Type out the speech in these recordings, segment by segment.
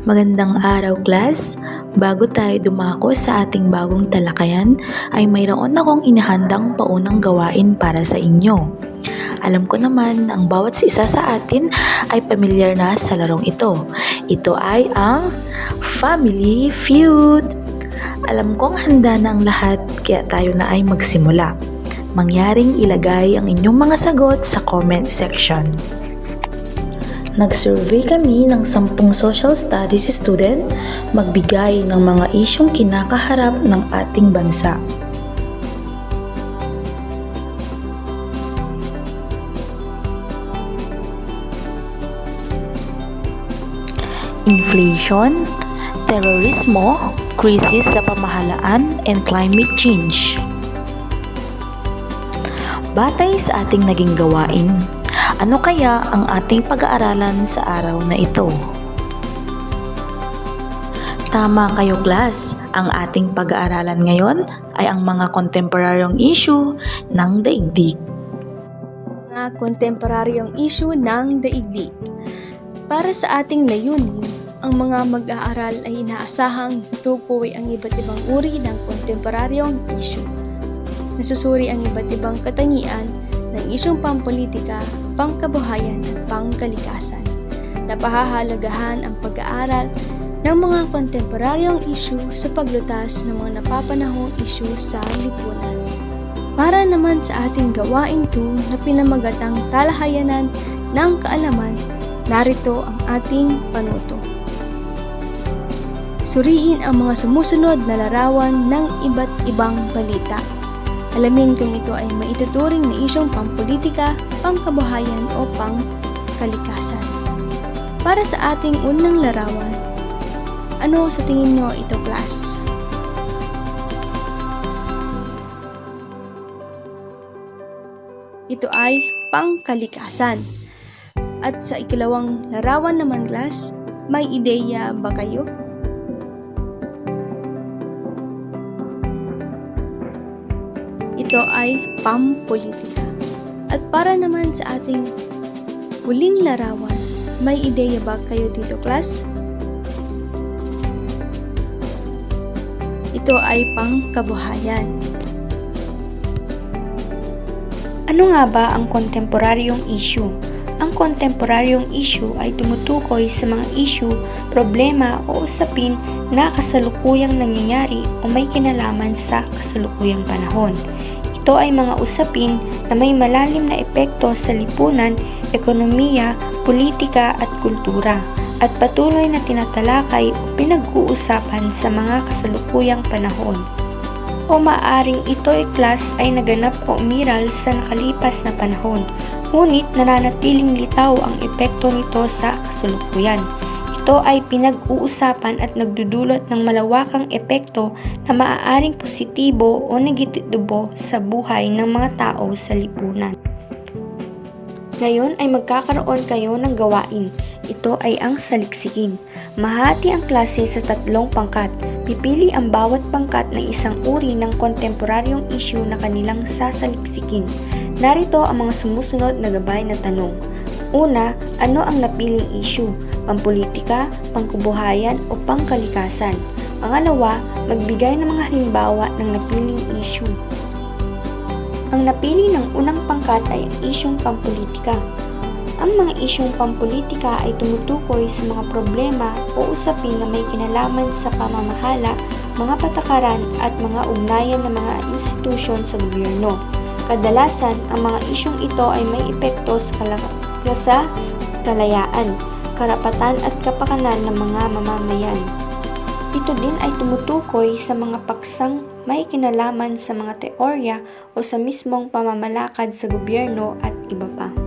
Magandang araw class! Bago tayo dumako sa ating bagong talakayan ay mayroon akong inahandang paunang gawain para sa inyo. Alam ko naman na ang bawat isa sa atin ay pamilyar na sa larong ito. Ito ay ang Family Feud! Alam kong handa na ang lahat kaya tayo na ay magsimula. Mangyaring ilagay ang inyong mga sagot sa comment section. Nag-survey kami ng 10 social studies student magbigay ng mga isyong kinakaharap ng ating bansa. Inflation, terorismo, krisis sa pamahalaan, and climate change. Batay sa ating naging gawain, ano kaya ang ating pag-aaralan sa araw na ito? Tama kayo class, ang ating pag-aaralan ngayon ay ang mga kontemporaryong issue ng daigdig. mga kontemporaryong issue ng daigdig. Para sa ating layunin, ang mga mag-aaral ay inaasahang tutukoy ang iba't ibang uri ng kontemporaryong issue. Nasusuri ang iba't ibang katangian ng isyong pampolitika, pangkabuhayan at pangkalikasan. Napahahalagahan ang pag-aaral ng mga kontemporaryong issue sa paglutas ng mga napapanahong issue sa lipunan. Para naman sa ating gawain 2 na pinamagatang talahayanan ng kaalaman, narito ang ating panuto. Suriin ang mga sumusunod na larawan ng iba't ibang balita. Alamin kung ito ay maituturing na isyong pampolitika, pangkabuhayan o pangkalikasan. Para sa ating unang larawan, ano sa tingin nyo ito class? Ito ay pangkalikasan. At sa ikalawang larawan naman class, may ideya ba kayo? Ito ay pampolitika. At para naman sa ating huling larawan, may ideya ba kayo dito class? Ito ay pangkabuhayan. Ano nga ba ang kontemporaryong issue? Ang kontemporaryong issue ay tumutukoy sa mga issue, problema o usapin na kasalukuyang nangyayari o may kinalaman sa kasalukuyang panahon. Ito ay mga usapin na may malalim na epekto sa lipunan, ekonomiya, politika at kultura at patuloy na tinatalakay o pinag-uusapan sa mga kasalukuyang panahon o maaring ito ay class ay naganap o umiral sa nakalipas na panahon, ngunit nananatiling litaw ang epekto nito sa kasalukuyan. Ito ay pinag-uusapan at nagdudulot ng malawakang epekto na maaaring positibo o negatibo sa buhay ng mga tao sa lipunan. Ngayon ay magkakaroon kayo ng gawain. Ito ay ang saliksikin. Mahati ang klase sa tatlong pangkat. Pipili ang bawat pangkat ng isang uri ng kontemporaryong issue na kanilang sasaliksikin. Narito ang mga sumusunod na gabay na tanong. Una, ano ang napiling issue? Pampolitika, pangkubuhayan o pangkalikasan? Pangalawa, magbigay ng mga halimbawa ng napiling issue. Ang napili ng unang pangkat ay ang isyong pampolitika. Ang mga isyong pampolitika ay tumutukoy sa mga problema o usapin na may kinalaman sa pamamahala, mga patakaran at mga ugnayan ng mga institusyon sa gobyerno. Kadalasan, ang mga isyong ito ay may epekto sa, kala- sa kalayaan, karapatan at kapakanan ng mga mamamayan. Ito din ay tumutukoy sa mga paksang may kinalaman sa mga teorya o sa mismong pamamalakad sa gobyerno at iba pa.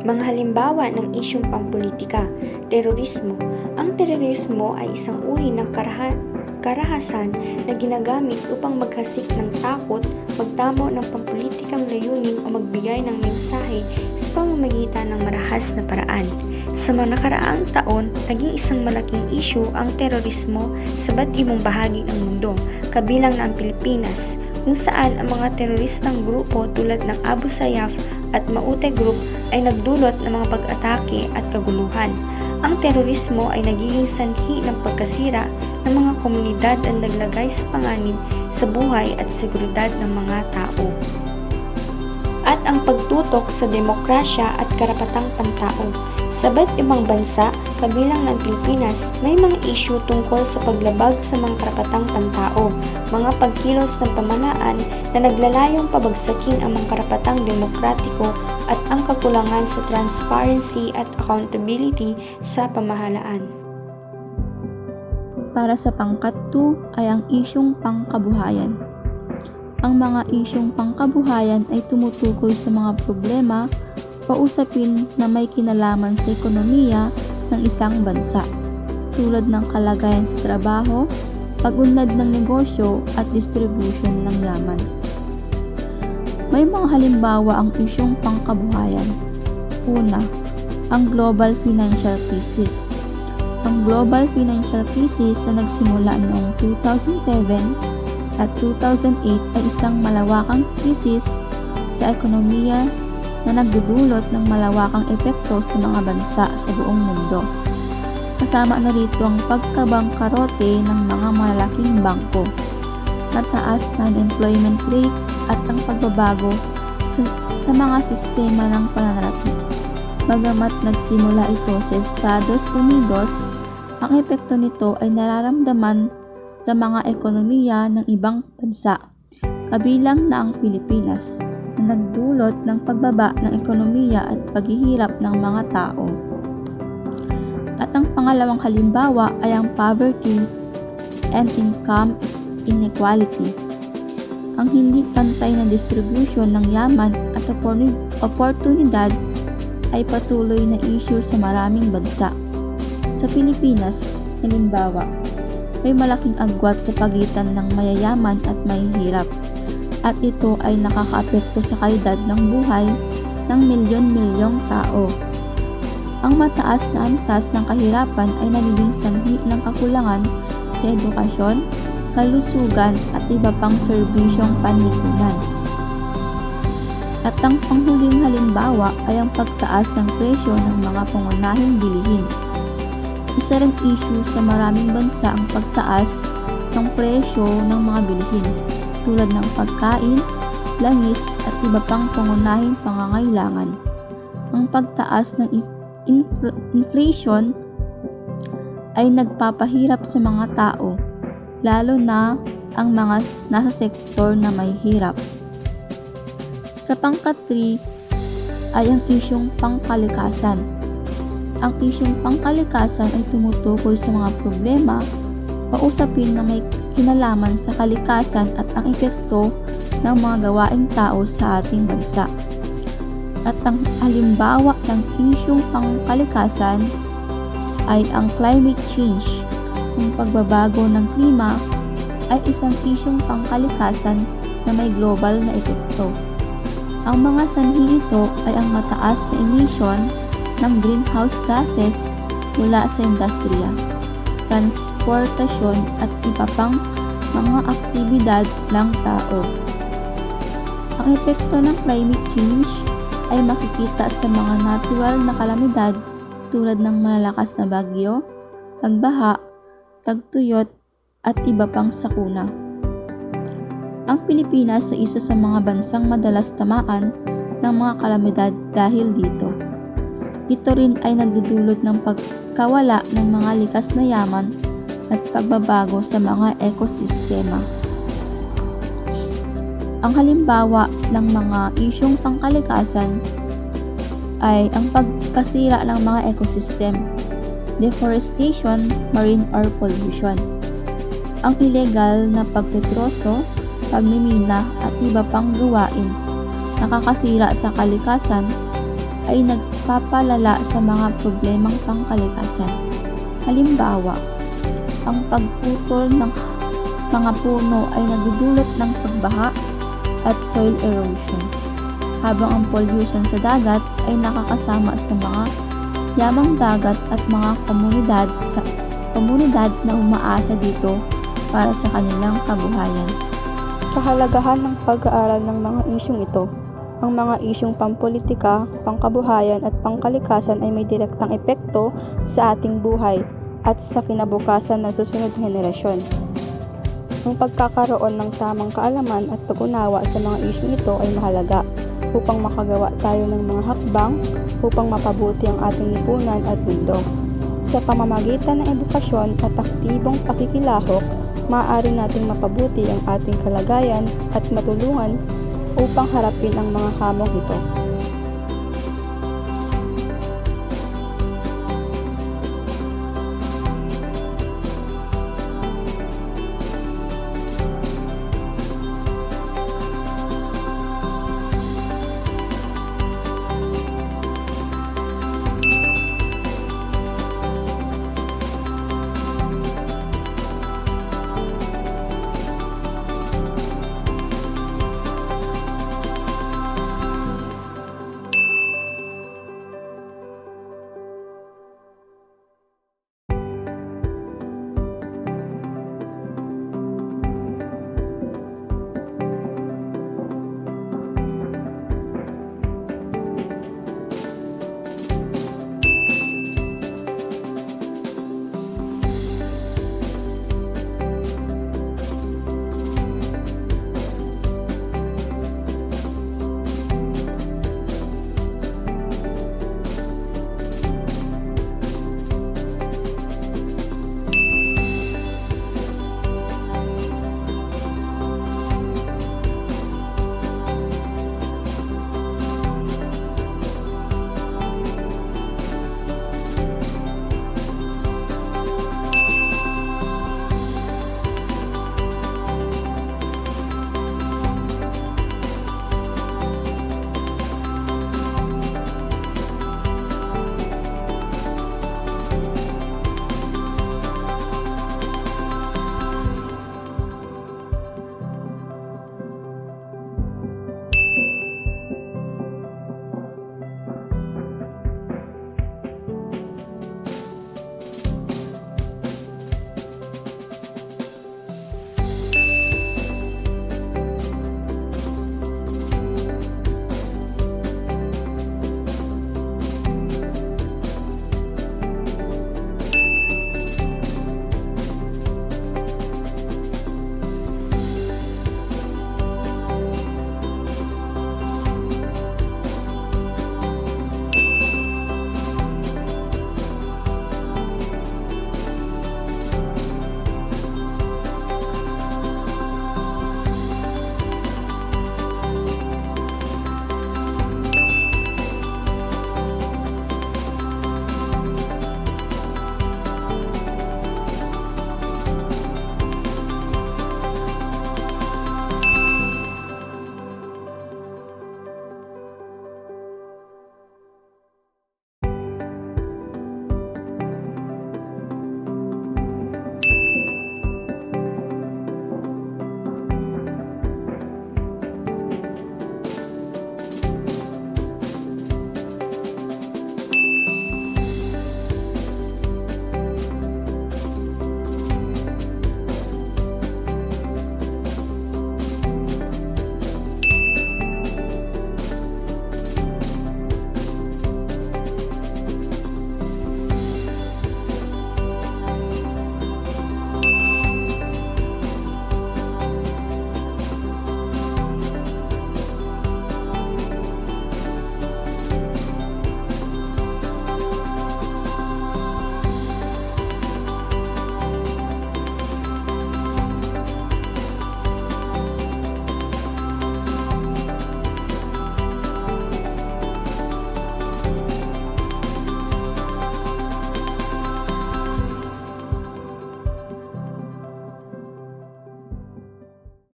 Mga halimbawa ng isyong pampolitika, terorismo. Ang terorismo ay isang uri ng karaha- karahasan na ginagamit upang maghasik ng takot, magtamo ng pampolitikang layunin o magbigay ng mensahe sa pamamagitan ng marahas na paraan. Sa mga nakaraang taon, naging isang malaking issue ang terorismo sa ba't ibang bahagi ng mundo, kabilang na ang Pilipinas, kung saan ang mga teroristang grupo tulad ng Abu Sayyaf at Maute Group ay nagdulot ng mga pag-atake at kaguluhan. Ang terorismo ay nagiging sanhi ng pagkasira ng mga komunidad at naglagay sa panganib sa buhay at seguridad ng mga tao. At ang pagtutok sa demokrasya at karapatang pantao. Sa ba't ibang bansa, kabilang ng Pilipinas, may mga issue tungkol sa paglabag sa mga karapatang pantao, mga pagkilos ng pamanaan na naglalayong pabagsakin ang mga karapatang demokratiko at ang kakulangan sa transparency at accountability sa pamahalaan. Para sa pangkat 2 ay ang isyong pangkabuhayan. Ang mga isyong pangkabuhayan ay tumutukoy sa mga problema o usapin na may kinalaman sa ekonomiya ng isang bansa, tulad ng kalagayan sa trabaho, pag-unlad ng negosyo at distribution ng yaman. May mga halimbawa ang isyong pangkabuhayan. Una, ang global financial crisis. Ang global financial crisis na nagsimula noong 2007 at 2008 ay isang malawakang krisis sa ekonomiya na nagdudulot ng malawakang epekto sa mga bansa sa buong mundo. Kasama na rito ang pagkabangkarote ng mga malaking bangko, mataas na unemployment rate at ang pagbabago sa, sa mga sistema ng pananalapi. Bagamat nagsimula ito sa Estados Unidos, ang epekto nito ay nararamdaman sa mga ekonomiya ng ibang bansa, kabilang na ang Pilipinas, na nagdulot ng pagbaba ng ekonomiya at paghihirap ng mga tao. At ang pangalawang halimbawa ay ang poverty and income inequality. Ang hindi pantay na distribution ng yaman at oportunidad ay patuloy na issue sa maraming bansa. Sa Pilipinas, halimbawa, may malaking agwat sa pagitan ng mayayaman at mahihirap at ito ay nakakaapekto sa kalidad ng buhay ng milyon-milyong tao. Ang mataas na antas ng kahirapan ay nagiging sanhi ng kakulangan sa edukasyon, kalusugan at iba pang serbisyong panlipunan. At ang panghuling halimbawa ay ang pagtaas ng presyo ng mga pangunahing bilihin. Isa ring issue sa maraming bansa ang pagtaas ng presyo ng mga bilihin tulad ng pagkain, langis at iba pang pangunahing pangangailangan. Ang pagtaas ng in- infl- inflation ay nagpapahirap sa mga tao, lalo na ang mga nasa sektor na may hirap. Sa pangkat 3 ay ang isyong pangkalikasan. Ang isyong pangkalikasan ay tumutukoy sa mga problema o usapin na may kinalaman sa kalikasan at ang epekto ng mga gawaing tao sa ating bansa. At ang halimbawa ng isyong pangkalikasan ay ang climate change. Ang pagbabago ng klima ay isang isyong pangkalikasan na may global na epekto. Ang mga sanhi nito ay ang mataas na emission ng greenhouse gases mula sa industriya, transportasyon at iba pang mga aktibidad ng tao. Ang epekto ng climate change ay makikita sa mga natural na kalamidad tulad ng malalakas na bagyo, pagbaha, tagtuyot at iba pang sakuna. Ang Pilipinas ay isa sa mga bansang madalas tamaan ng mga kalamidad dahil dito. Ito rin ay nagdudulot ng pagkawala ng mga likas na yaman at pagbabago sa mga ekosistema. Ang halimbawa ng mga isyong pangkalikasan ay ang pagkasira ng mga ecosystem, deforestation, marine or pollution, ang illegal na pagtutroso, pagmimina at iba pang gawain nakakasira sa kalikasan ay nagpapalala sa mga problemang pangkalikasan. Halimbawa, ang pagputol ng mga puno ay nagdudulot ng pagbaha at soil erosion, habang ang pollution sa dagat ay nakakasama sa mga yamang dagat at mga komunidad sa komunidad na umaasa dito para sa kanilang kabuhayan. Kahalagahan ng pag-aaral ng mga isyong ito. Ang mga isyong pampolitika, pangkabuhayan at pangkalikasan ay may direktang epekto sa ating buhay at sa kinabukasan ng susunod na henerasyon. Ang pagkakaroon ng tamang kaalaman at pag-unawa sa mga isyong ito ay mahalaga upang makagawa tayo ng mga hakbang upang mapabuti ang ating lipunan at mundo. Sa pamamagitan ng edukasyon at aktibong pakikilahok, maaari nating mapabuti ang ating kalagayan at matulungan upang harapin ang mga hamong ito.